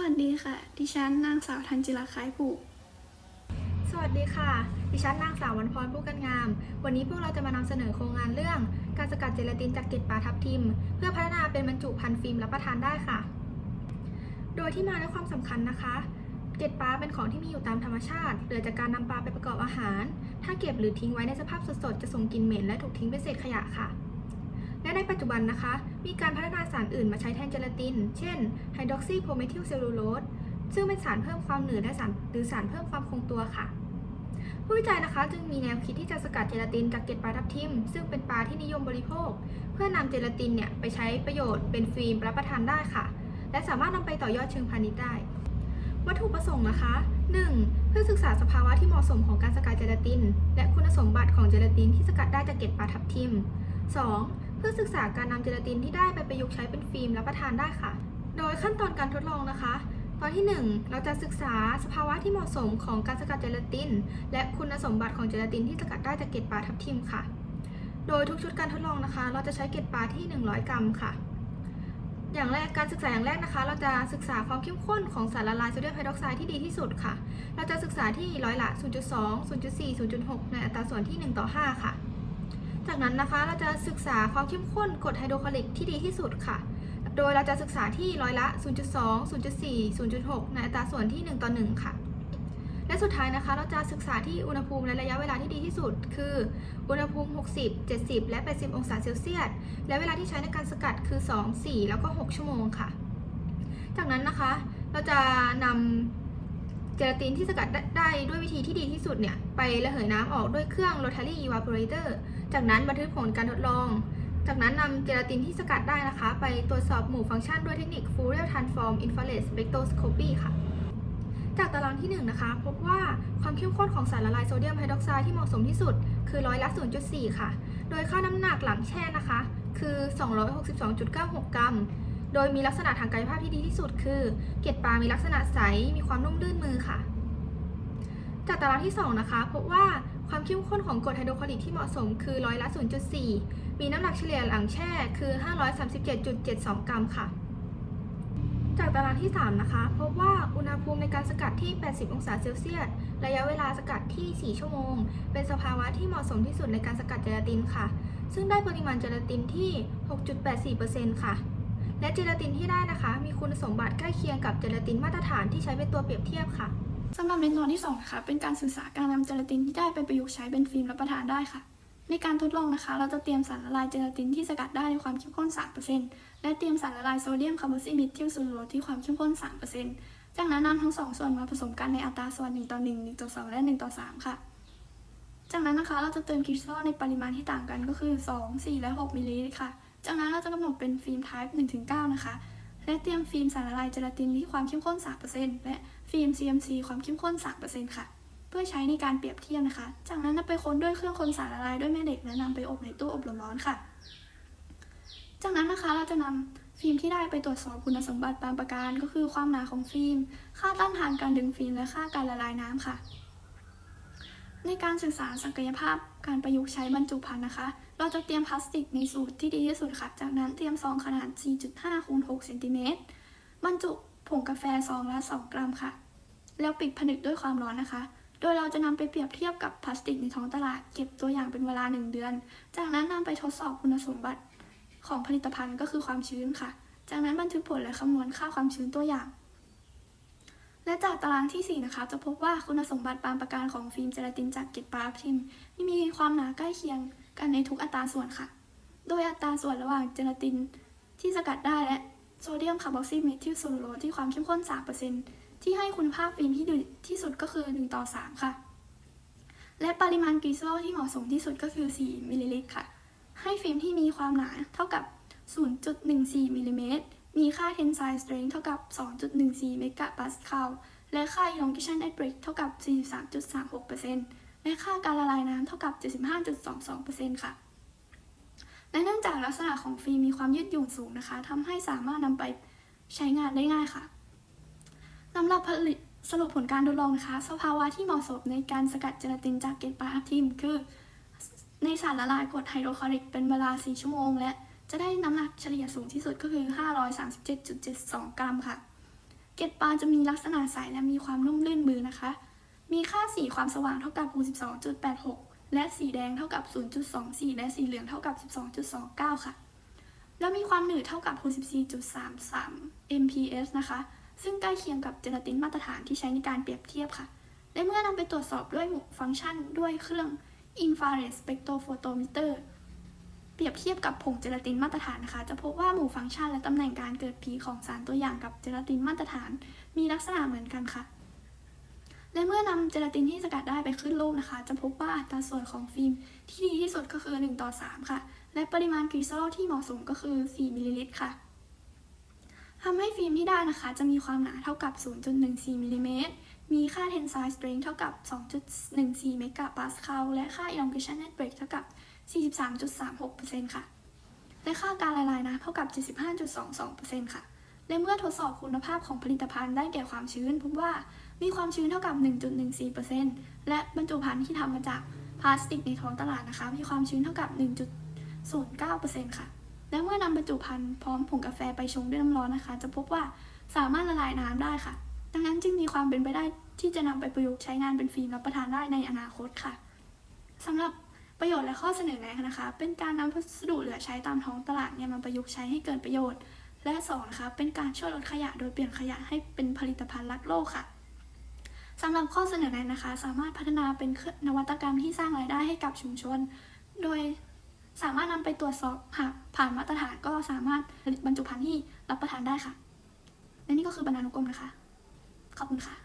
วัสดีค่ะ ดิฉันนางสาวธันจิราคล้ายผูก สวัสดีค่ะ ดิฉันนางสาววันพรผู้กันงาม วันนี้พวกเราจะมานำเสนอโครงงานเรื่อง การสกัดเจลาตินจากเกล็ดปลาทับทิม เพื่อพัฒนาเป็นบรรจุภัณฑ์ฟิล์มรับประทานได้ค่ะ โดยที่มาด้วยความสำคัญนะคะ เกล็ดปลาเป็นของที่มีอยู่ตามธรรมชาติ เหลือจากการนำปลาไปประกอบอาหาร ถ้าเก็บหรือทิ้งไว้ในสภาพสดๆ จะส่งกลิ่นเหม็นและถูกทิ้งเป็นเศษขยะค่ะ และในปัจจุบันนะคะ มีการพัฒนาสารอื่นมาใช้แทนเจลาติน เช่นไฮดรอกซีโพรเมทิลเซลลูโลสซึ่งเป็นสารเพิ่มความหนืดและสารหรือสารเพิ่มความคงตัวค่ะ ผู้วิจัยนะคะจึงมีแนวคิดที่จะสกัดเจลาตินจากเกล็ดปลาทับทิม ซึ่งเป็นปลาที่นิยมบริโภค เพื่อนำเจลาตินเนี่ยไปใช้ประโยชน์เป็นฟิล์มรับประทานได้ค่ะ และสามารถนำไปต่อยอดเชิงพาณิชย์ได้ วัตถุประสงค์นะคะ 1. เพื่อศึกษาสภาวะที่เหมาะสมของการสกัดเจลาติน และคุณสมบัติของเจลาตินที่สกัดได้จากเกล็ดปลาทับทิม 2. เพื่อศึกษาการนำเจลาตินที่ได้ไปประยุกต์ใช้เป็นฟิล์มรับประทานได้ค่ะ โดยขั้นตอนการทดลองนะคะ ตอนที่ 1 เราจะศึกษาสภาวะที่เหมาะสมของการสกัดเจลาติน และคุณสมบัติของเจลาตินที่สกัดได้จากเกล็ดปลาทับทิมค่ะ โดยทุกชุดการทดลองนะคะ เราจะใช้เกล็ดปลาที่ 100 กรัมค่ะ อย่างแรกการศึกษาอย่างแรกนะคะ เราจะศึกษาความเข้มข้นของสารละลายโซเดียมไฮดรอกไซด์ที่ดีที่สุดค่ะ เราจะศึกษาที่ร้อยละ 0.2 0.4 0.6 ในอัตราส่วนที่ 1 ต่อ 5 ค่ะ จากนั้นนะคะเราจะศึกษาความเข้มข้นกรดไฮโดรคลอริกที่ดีที่สุดค่ะ โดยเราจะศึกษาที่ร้อยละ 0.2 0.4 0.6 ในอัตราส่วนที่ 1 ต่อ 1 ค่ะ และสุดท้ายนะคะ เราจะศึกษาที่อุณหภูมิและระยะเวลาที่ดีที่สุด คืออุณหภูมิ 60 70 และ 80 องศาเซลเซียส และเวลาที่ใช้ในการสกัดคือ 2 4 แล้วก็ 6 ชั่วโมงค่ะ จากนั้นนะคะ เราจะนำ เจลาตินที่สกัดได้ด้วยวิธีที่ดีที่สุดเนี่ย ไประเหยน้ำออกด้วยเครื่อง rotary evaporator จากนั้นบันทึกผลการทดลอง จากนั้นนำเจลาตินที่สกัดได้นะคะ ไปตรวจสอบหมู่ฟังก์ชันด้วยเทคนิค Fourier transform infrared spectroscopy ค่ะ จากตารางที่1นะคะ พบว่าความเข้มข้นของสารละลายโซเดียมไฮดรอกไซด์ที่เหมาะสมที่สุด คือร้อยละ 0.4 ค่ะ โดยค่าน้ำหนักหลังแช่นะคะ คือ 262.96 กรัม โดยมีลักษณะทางกายภาพที่ดีที่สุดคือ เกล็ดปลา มีลักษณะใส มีความนุ่มลื่นมือค่ะ จากตารางที่ 2 นะคะ พบว่าความเข้มข้นของกรดไฮโดรคลอริกที่เหมาะสมคือร้อยละ 0.4 มีน้ำหนักเฉลี่ยหลังแช่คือ 537.72 กรัมค่ะ จากตารางที่ 3 นะคะ พบว่าอุณหภูมิในการสกัดที่ 80 องศาเซลเซียส ระยะเวลาสกัดที่ 4 ชั่วโมง เป็นสภาวะที่เหมาะสมที่สุดในการสกัดเจลาตินค่ะ ซึ่งได้ปริมาณเจลาตินที่ 6.84%ค่ะ และเจลาตินที่ได้นะคะ มีคุณสมบัติใกล้เคียงกับเจลาตินมาตรฐานที่ใช้เป็นตัวเปรียบเทียบค่ะสำหรับในตอนที่2นะคะเป็นการศึกษาการนำเจลาตินที่ได้ไปประยุกต์ใช้เป็นฟิล์มรับประทานได้ค่ะ ในการทดลองนะคะ เราจะเตรียมสารละลายเจลาตินที่สกัดได้ในความเข้มข้น 3%และเตรียมสารละลายโซเดียมคาร์บอนซิมิททิลซูโรที่ความเข้มข้น 3%จากนั้นนำทั้งสองส่วนมาผสมกันในอัตราส่วน 1 ต่อ 1 1 ต่อ 2 และ 1 ต่อ 3 ค่ะ จากนั้นนะคะเราจะเติมคริสตัลในปริมาณที่ต่างกันก็คือ 2 4 และ 6 มิลลิลิตรค่ะ จากนั้นเราจะกำหนดเป็นฟิล์ม type 1-9 นะคะ และเตรียมฟิล์มสารละลายเจลาตินที่ความเข้มข้น 3%และฟิล์ม CMC ความเข้มข้น 3%ค่ะ เพื่อใช้ในการเปรียบเทียบนะคะ จากนั้นนำไปคนด้วยเครื่องคนสารละลายด้วยแม่เหล็กและนำไปอบในตู้อบลมร้อนค่ะ จากนั้นนะคะเราจะนำฟิล์มที่ได้ไปตรวจสอบคุณสมบัติบางประการ ก็คือความหนาของฟิล์ม ค่าต้านทานการดึงฟิล์มและค่าการละลายน้ำค่ะ ในการศึกษาศักยภาพ การประยุกต์ใช้บรรจุภัณฑ์นะคะ เราจะเตรียมพลาสติกในสูตรที่ดีที่สุดค่ะ จากนั้นเตรียมซองขนาด 4.5คูณ6เซนติเมตรบรรจุผงกาแฟซองละ 2 กรัมค่ะ แล้วปิดผนึกด้วยความร้อนนะคะ โดยเราจะนำไปเปรียบเทียบกับพลาสติกในท้องตลาด เก็บตัวอย่างเป็นเวลา 1 เดือน จากนั้นนำไปทดสอบคุณสมบัติของผลิตภัณฑ์ก็คือความชื้นค่ะ จากนั้นบันทึกผลและคำนวณค่าความชื้นตัวอย่าง และจากตารางที่ 4 นะคะ จะพบว่าคุณสมบัติบางประการของฟิล์มเจลาตินจากเกล็ดปลาทับทิมที่มีความหนาใกล้เคียงกันในทุกอัตราส่วนค่ะ โดยอัตราส่วนระหว่างเจลาตินที่สกัดได้และโซเดียมคาร์บอกซิเมทิลซูโรสที่ความเข้มข้น 3%ที่ให้คุณภาพฟิล์มที่ดีที่สุดก็คือ 1 ต่อ 3 ค่ะ และปริมาณกรีซอลที่เหมาะสมที่สุดก็คือ 4 มิลลิลิตรค่ะ ให้ฟิล์มที่มีความหนาเท่ากับ 0.14มิลลิเมตร ค่า tensile strength เท่ากับ 2.14 เมกะปาสคาล และค่า elongation at break เท่ากับ 43.36%และค่าการละลายน้ำเท่ากับ 75.22%ค่ะ และเนื่องจากลักษณะของฟิล์มมีความยืดหยุ่นสูงนะคะทำให้สามารถนำไปใช้งานได้ง่ายค่ะสำหรับผลิตสรุปผลการทดลองนะคะ สภาวะที่เหมาะสมในการสกัดเจลาตินจากเกล็ดปลาทับทิมคือ ในสารละลายกรดไฮโดรคลอริกเป็นเวลา 4 ชั่วโมง และ จะได้น้ำหนักเฉลี่ยสูงที่สุดก็คือ 537.72 กรัมค่ะ เกล็ดปลาจะมีลักษณะใสและมีความนุ่มลื่นมือนะคะ มีค่าสีความสว่างเท่ากับ62.86 และสีแดงเท่ากับ 0.24 และสีเหลืองเท่ากับ 12.29 ค่ะ แล้วมีความหนืดเท่ากับ64.33 mps นะคะ ซึ่งใกล้เคียงกับเจลาตินมาตรฐานที่ใช้ในการเปรียบเทียบค่ะ และเมื่อนำไปตรวจสอบด้วยฟังก์ชันด้วยเครื่อง infrared spectrophotometer เปรียบเทียบกับผงเจลาตินมาตรฐานนะคะ จะพบว่าหมู่ฟังก์ชันและตำแหน่งการเกิดผีของสารตัวอย่างกับเจลาตินมาตรฐาน มีลักษณะเหมือนกันค่ะ และเมื่อนำเจลาตินที่สกัดได้ไปขึ้นรูปนะคะ จะพบว่าอัตราส่วนของฟิล์มที่ดีที่สุดก็คือ 1 ต่อ 3 ค่ะ และปริมาณคริสตัลที่เหมาะสมก็คือ 4มิลลิลิตรค่ะทำให้ฟิล์มที่ได้นะคะ จะมีความหนาเท่ากับ 0.14มิลลิเมตรมีค่า tensile strength เท่ากับ 2.14 เมกะปาสคาลและค่า elongation net break เท่ากับ 43.36%ค่ะ และค่าการละลายน้ำเท่ากับ 75.22%ค่ะ และเมื่อทดสอบคุณภาพของผลิตภัณฑ์ได้แก่ความชื้น พบว่ามีความชื้นเท่ากับ 1.14%และบรรจุภัณฑ์ที่ทำมาจากพลาสติกในท้องตลาดนะคะ มีความชื้นเท่ากับ 1.09%ค่ะ และเมื่อนำบรรจุภัณฑ์พร้อมผงกาแฟไปชงด้วยน้ำร้อนนะคะ จะพบว่าสามารถละลายน้ำได้ค่ะ ดังนั้นจึงมีความเป็นไปได้ที่จะนำไปประยุกต์ใช้งานเป็นฟิล์มรับประทานได้ในอนาคตค่ะสำหรับ ประโยชน์และข้อเสนอแนะนะคะ เป็นการนำวัสดุเหลือใช้ตามท้องตลาดเนี่ยมาประยุกต์ใช้ให้เกิดประโยชน์ และสองนะคะเป็นการช่วยลดขยะโดยเปลี่ยนขยะให้เป็นผลิตภัณฑ์รักโลกค่ะสำหรับข้อเสนอแนะนะคะ สามารถพัฒนาเป็นนวัตกรรมที่สร้างรายได้ให้กับชุมชน โดยสามารถนำไปตรวจสอบหากผ่านมาตรฐานก็สามารถผลิตบรรจุภัณฑ์ที่รับประทานได้ค่ะและนี่ก็คือบรรณานุกรมนะคะ ขอบคุณค่ะ